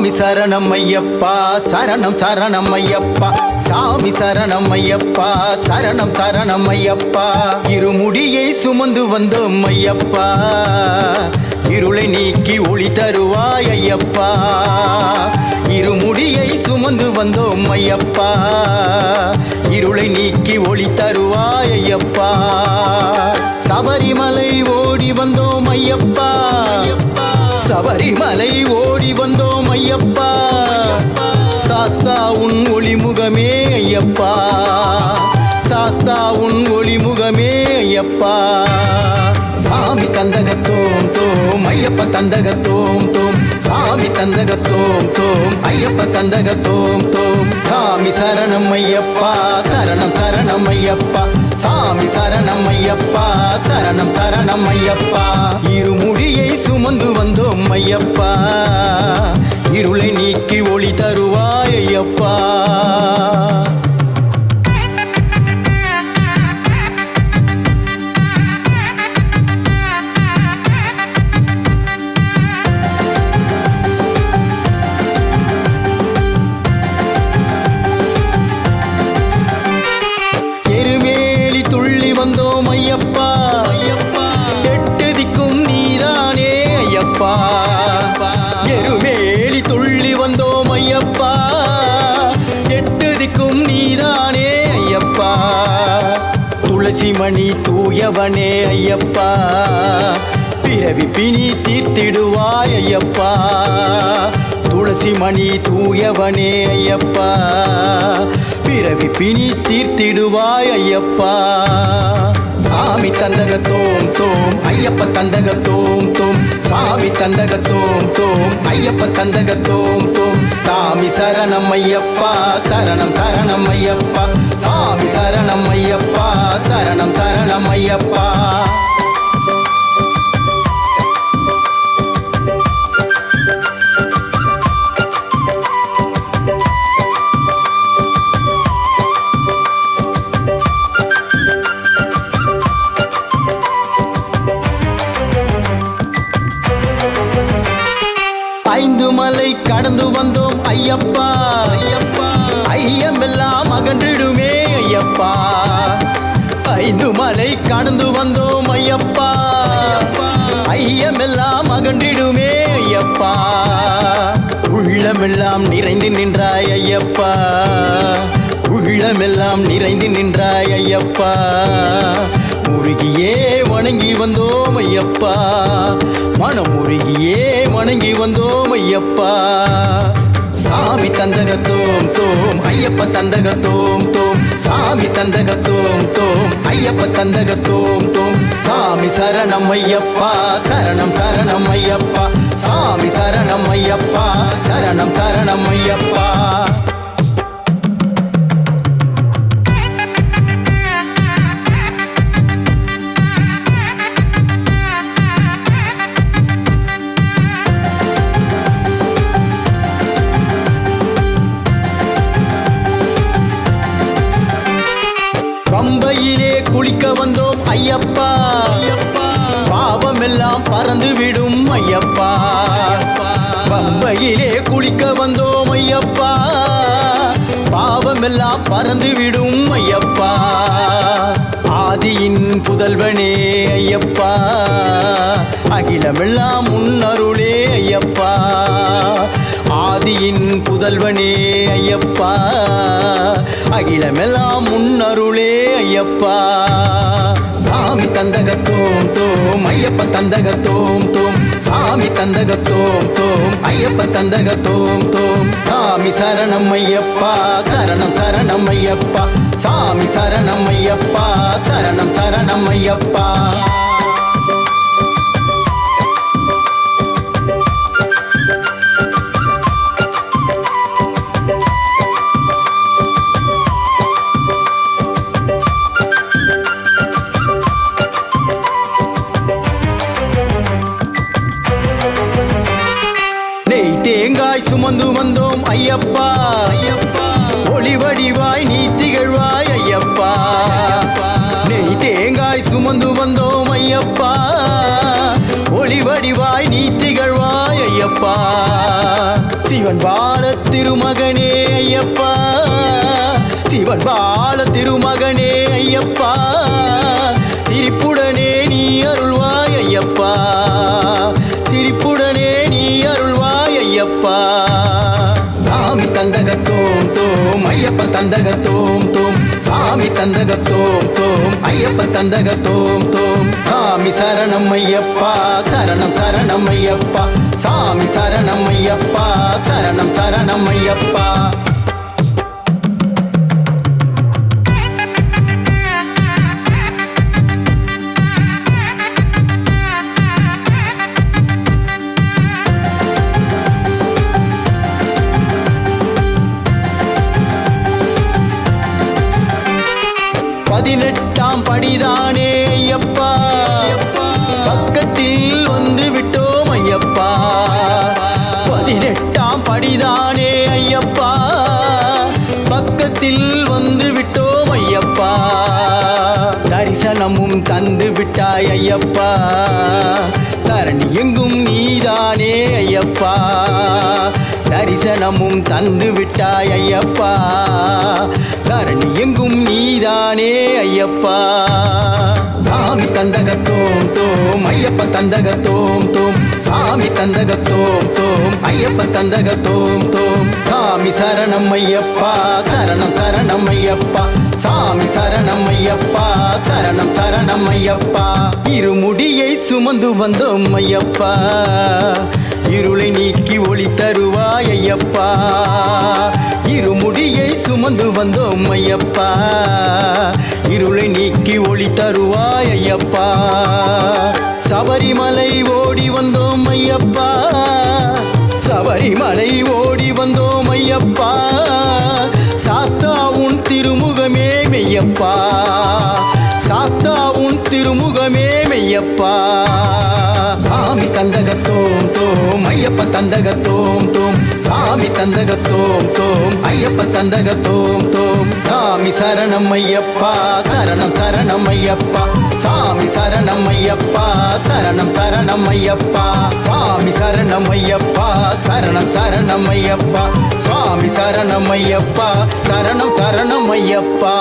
சாமி சரணம் ஐயப்பா சரணம் சரணம் ஐயப்பா. சாமி சரணம் ஐயப்பா சரணம் சரணம் ஐயப்பா. இருமுடியை சுமந்து வந்தோம் ஐயப்பா. இருளை நீக்கி ஒளி தருவாய் ஐயப்பா. இருமுடியை சுமந்து வந்தோம் ஐயப்பா. இருளை நீக்கி ஒளி தருவாய் ஐயப்பா. சபரிமலை ஓடி வந்தோம் ஐயப்பா. சபரிமலை ஓ ஐயப்பா. சாஸ்தா உன் ஒளிமுகமே ஐயப்பா. சாமி தந்தகத்தோம் தோம் ஐயப்ப தந்தகத்தோம் தோம் சாமி தந்தகத்தோம் தோம் ஐயப்ப தந்தகத்தோம் தோம். சாமி சரணம் ஐயப்பா சரணம் சரணம் ஐயப்பா. சாமி சரணம் ஐயப்பா சரணம் சரணம் ஐயப்பா. இருமுடியை சுமந்து வந்தோம் ஐயப்பா. இருளை நீக்கி ஒளி தரும் ஐயப்பா. எருமேலி துள்ளி வந்தோம் ஐயப்பா. எட்டு திக்கும் நீதானே ஐயப்பா. துளசி மணி தூயவனே ஐயப்பா. பிறவி பிணி தீர்த்திடுவாய் ஐயப்பா. துளசி மணி தூயவனே ஐயப்பா. பிறவி பிணி தீர்த்திடுவாய் ஐயப்பா. சாமி தந்தக தோம் தோம் ஐயப்ப தந்தக தோம் தோம். சாமி தந்தகத்தோம் தோம் ஐயப்ப தந்தகத்தோம் தோம். சாமி சரணம் ஐயப்பா சரணம் சரணம் ஐயப்பா. சாமி சரணம் ஐயப்பா சரணம் சரணம் ஐயப்பா. ஐந்து மலை கடந்து வந்தோம் ஐயப்பா. ஐயமெல்லாம் அகன்றிடுமே ஐயப்பா. உள்ளமெல்லாம் நிறைந்து நின்றாய் ஐயப்பா. உள்ளமெல்லாம் நிறைந்து நின்றாய் ஐயப்பா. முருகியே வணங்கி வந்தோம் ஐயப்பா. மனம் முருகியே வணங்கி வந்தோம் ஐயப்பா. சாமி தந்தகத்தோம் தோம். ஐயப்ப தந்தகத்தோம் தோம். சாமி தந்தகத்தோம் தோம். ஐயப்ப தந்தகத்தோம் தோம். சாமி சரணம் ஐயப்பா சரணம் சரணம் ஐயப்பா. சாமி சரணம் ஐயப்பா சரணம் சரணம் ஐயப்பா. ஐயப்பா. பாவமெல்லாம் பாவம் எல்லாம் பறந்து விடும் ஐயப்பா. பம்பையிலே குளிக்க வந்தோம் ஐயப்பா. பாவம் எல்லாம் பறந்து விடும் ஐயப்பா. ஆதியின் புதல்வனே ஐயப்பா. அகிலமெல்லாம் முன்னருளே ஐயப்பா. ஆதியின் புதல்வனே ஐயப்பா. அகிலமெல்லாம் முன்னருளே ஐயப்பா. சாமி தந்தகத்தோம் தோம். ஐயப்ப தந்தகத்தோம் தோம் சாமி தந்தகத்தோம் தோம் ஐயப்ப தந்தகத்தோம் தோம். சாமி சரணம் ஐயப்பா சரணம் சரணம் ஐயப்பா. சாமி சரணம் ஐயப்பா சரணம் சரணம் ஐயப்பா. சுமந்து வந்தோம் ஐயப்பா. ஐயப்பா ஒளி வடிவாய் நீ திகழ்வாய் ஐயப்பா. நெய் தேங்காய் சுமந்து வந்தோம் ஐயப்பா. ஒளி வடிவாய் நீ திகழ்வாய் ஐயப்பா. சிவன் பால திருமகனே ஐயப்பா. சிவன் பால திருமகனே ஐயப்பா. தந்தக தோம் தோம் சாமி தந்தக தோம் தோம் ஐயப்ப தந்தக தோம் தோம் சாமி சரணம் ஐயப்பா சரணம் சரணம் ஐயப்பா. சாமி சரணம் ஐயப்பா சரணம் சரணம் ஐயப்பா. தரிசனமும் தந்து விட்டாய் ஐயப்பா. தரணி எங்கும் நீதானே ஐயப்பா. தரிசனமும் தந்து விட்டாய் ஐயப்பா. தரணி எங்கும் நீதானே ஐயப்பா. சாமி தந்தகத்தோம் தோம் ஐயப்ப தந்தகத்தோம் தோம். சாமி தந்தகத்தோம் தோம் ஐயப்ப தந்தகத்தோம் தோம். சாமி சரணம் ஐயப்பா சரணம் சரணம் ஐயப்பா. சாமி சரணம் ஐயப்பா சரணம் சரணம் ஐயப்பா. இருமுடியை சுமந்து வந்தோம் ஐயப்பா. இருளை நீக்கி ஒளி தருவாய் ஐயப்பா. இருமுடியை சுமந்து வந்தோம் ஐயப்பா. இருளை நீக்கி ஒளி தருவாய் ஐயப்பா. சபரிமலை ஓடி வந்தோம் ஐயப்பா. மெய்யப்பா சாமி தந்தகத்தோம் தோம் ஐயப்ப தந்தகத்தோம் தோம் சாமி தந்தகத்தோம் தோம் ஐயப்ப தந்தகத்தோம் தோம். சாமி சரணம் ஐயப்பா சரணம் சரணம் ஐயப்பா. சாமி சரணம் ஐயப்பா சரணம் சரணம் ஐயப்பா. சாமி சரணம் ஐயப்பா சரணம் சரணம் ஐயப்பா. சுவாமி சரணம் ஐயப்பா சரணம் சரணம் ஐயப்பா.